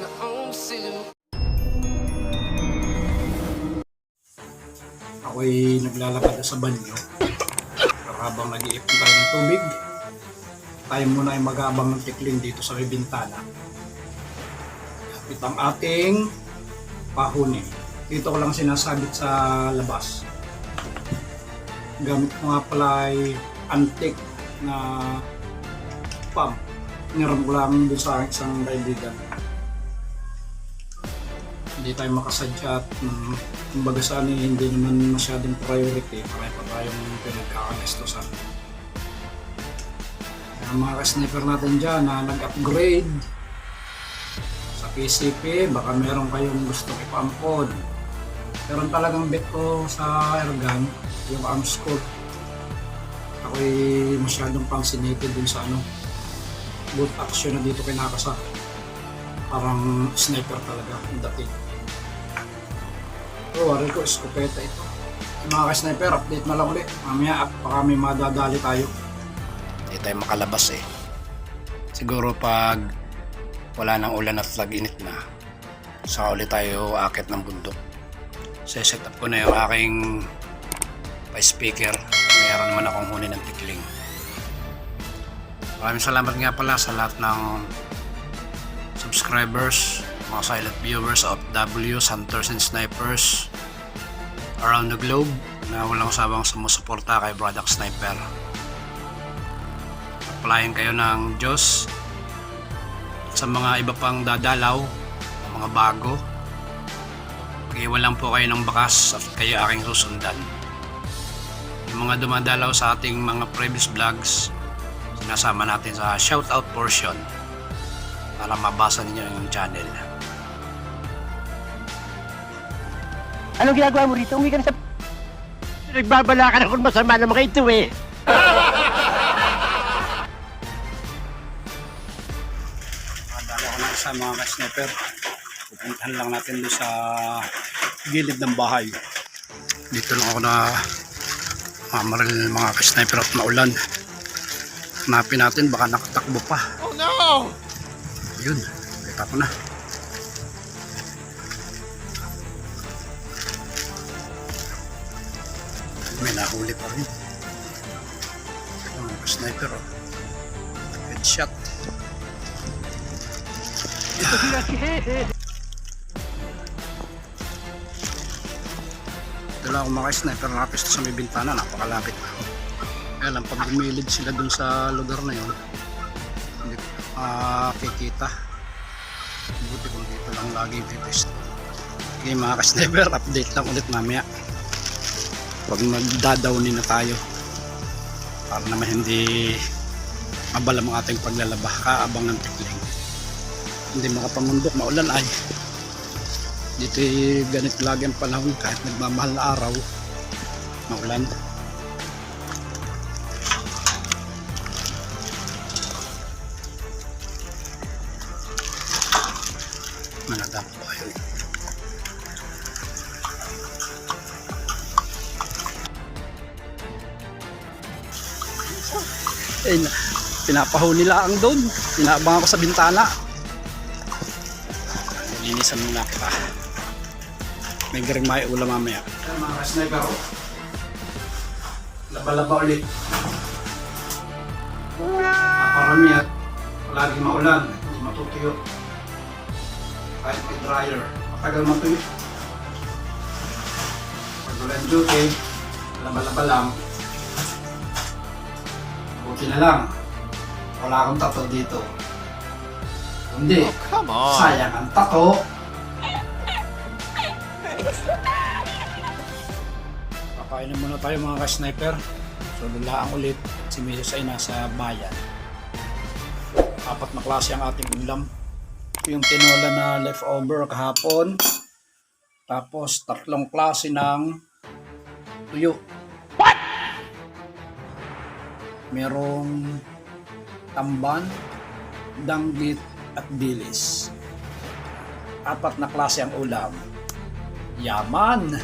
to. Ako'y naglalakad sa banyo. Habang nag-iipon tayo ng tubig, tayo muna ay mag-aabang ng tikling dito sa bintana. Ito ang ating pahuni. Dito ko lang sinasabit sa labas. Gamit ko nga pala ay antique na pump. Niram ko lang doon sa isang kaibigan. Hindi tayo makasadya at um, kumbaga sa ano, hindi naman masyadong priority. Marami pa tayong pinagkakanestosan. Ang mga ka-sniper natin dyan na nag-upgrade sa PCP, baka meron kayong gusto ipampod. Meron talagang bet ko sa airgun, yung arm scope. Ako'y masyadong pangsinited dun sa ano, boot action na dito kinakasa. Parang sniper talaga ang dating. Oh, wari ko, eskopeta ito. Yung mga ka-sniper, update na lang ulit. Mamaya, baka may madadali tayo. Hindi tayo makalabas eh. Siguro pag wala nang ulan at lag-init na, saka ulit tayo akit ng bundok. set up ko na yung aking pa speaker. Mayroon naman akong huni ng tikling. Maraming salamat nga pala sa lahat ng subscribers, mga silent viewers, OFWs, hunters and snipers around the globe na walang sabang sumusuporta kay Braddock Sniper. Pagpalayan kayo ng Diyos sa mga iba pang dadalaw, mga bago, Iwan lang po kayo ng bakas at kayo aking susundan. Yung mga dumadalaw sa ating mga previous vlogs, sinasama natin sa shoutout portion para mabasa ninyo yung channel. Anong ginagawa mo rito? Uwi ka na sa... Nagbabala ka na kung masama na mga ito eh. Nakadala ko ng isa mga ka-sniper. Pupuntahan lang natin doon sa gilid ng bahay. Dito lang ako na mamaril mga ka-sniper at maulan. Hanapin natin baka nakatakbo pa. Oh no! Yun, kita ko na. May nahuli pa rin. Mga sniper oh. Headshot. Ito lang ako mga sniper napis sa may bintana, napakalapit na. Kaya lang, pag gumilid sila dun sa lugar na yun, hindi makikita. Buti kung dito lang lagi titest. Okay mga ka-sniper, update lang ulit mamaya. Pag magdadawnin na tayo. Para naman hindi mabalam ang ating paglalaba, kaabang ng tikling. Hindi makapamundok, maulan ay. Dito ganit lagi ang panahon kahit nagmamahal na araw. Maulan. Eh, na- pinapahon nila ang doon. Pinaabangan ko sa bintana. Linisan muna kita. May garing may ulam mamaya. Mga ka-sniper. Laba-laba ulit. Naparami at palagi maulan. Hindi matutuyo. Kahit may dryer. Matagal matuyo. Pag ulan duty, laba-laba lang. Buti na lang. Wala akong tato dito. Hindi. Come on! Sayang ang tato. Kakainin muna tayo mga ka-sniper. So lulaang ulit si Mrs. ay nasa bayan. Apat na klase ang ating ulam. Yung tinola na leftover kahapon. Tapos tatlong klase ng tuyo. Merong tamban, danggit at bilis. Apat na klase ang ulam. Yaman!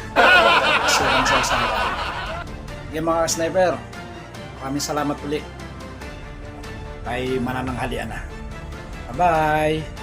Sirang sa sangkal. Okay mga sniper, maraming salamat ulit. Kay manananghalian na. Bye-bye!